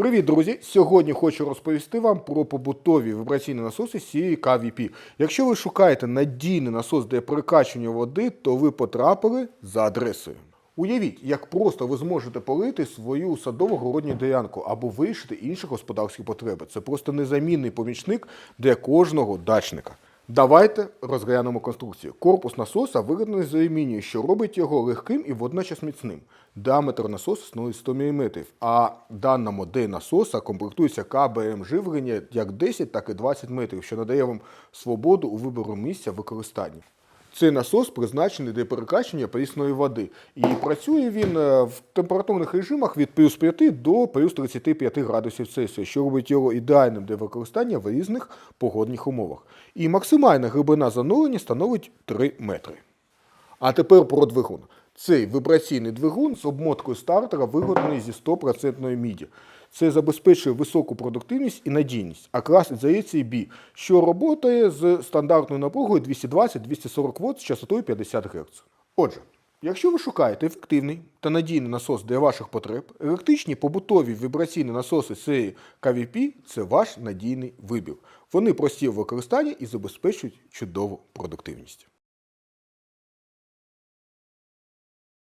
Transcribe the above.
Привіт, друзі! Сьогодні хочу розповісти вам про побутові вібраційні насоси серії KVP. Якщо ви шукаєте надійний насос для перекачування води, то ви потрапили за адресою. Уявіть, як просто ви зможете полити свою садово-городню ділянку або вирішити інші господарські потреби. Це просто незамінний помічник для кожного дачника. Давайте розглянемо конструкцію. Корпус насоса вигнаний з алюмінію, що робить його легким і водночас міцним. Діаметр насосу становить 100 мм, а дана модель насоса комплектується КБМ живлення як 10, так і 20 метрів, що надає вам свободу у вибору місця використання. Цей насос призначений для перекачення прісної води. І працює він е, в температурних режимах від плюс 5 до плюс 35 градусів Цельсія, що робить його ідеальним для використання в різних погодних умовах. І максимальна глибина занурення становить 3 метри. А тепер про двигун. Цей вібраційний двигун з обмоткою стартера виготовлений зі 100% міді. Це забезпечує високу продуктивність і надійність, а клас ізоляції B, що працює з стандартною напругою 220-240 Вт з частотою 50 Гц. Отже, якщо ви шукаєте ефективний та надійний насос для ваших потреб, електричні побутові вібраційні насоси серії KVP – це ваш надійний вибір. Вони прості в використанні і забезпечують чудову продуктивність.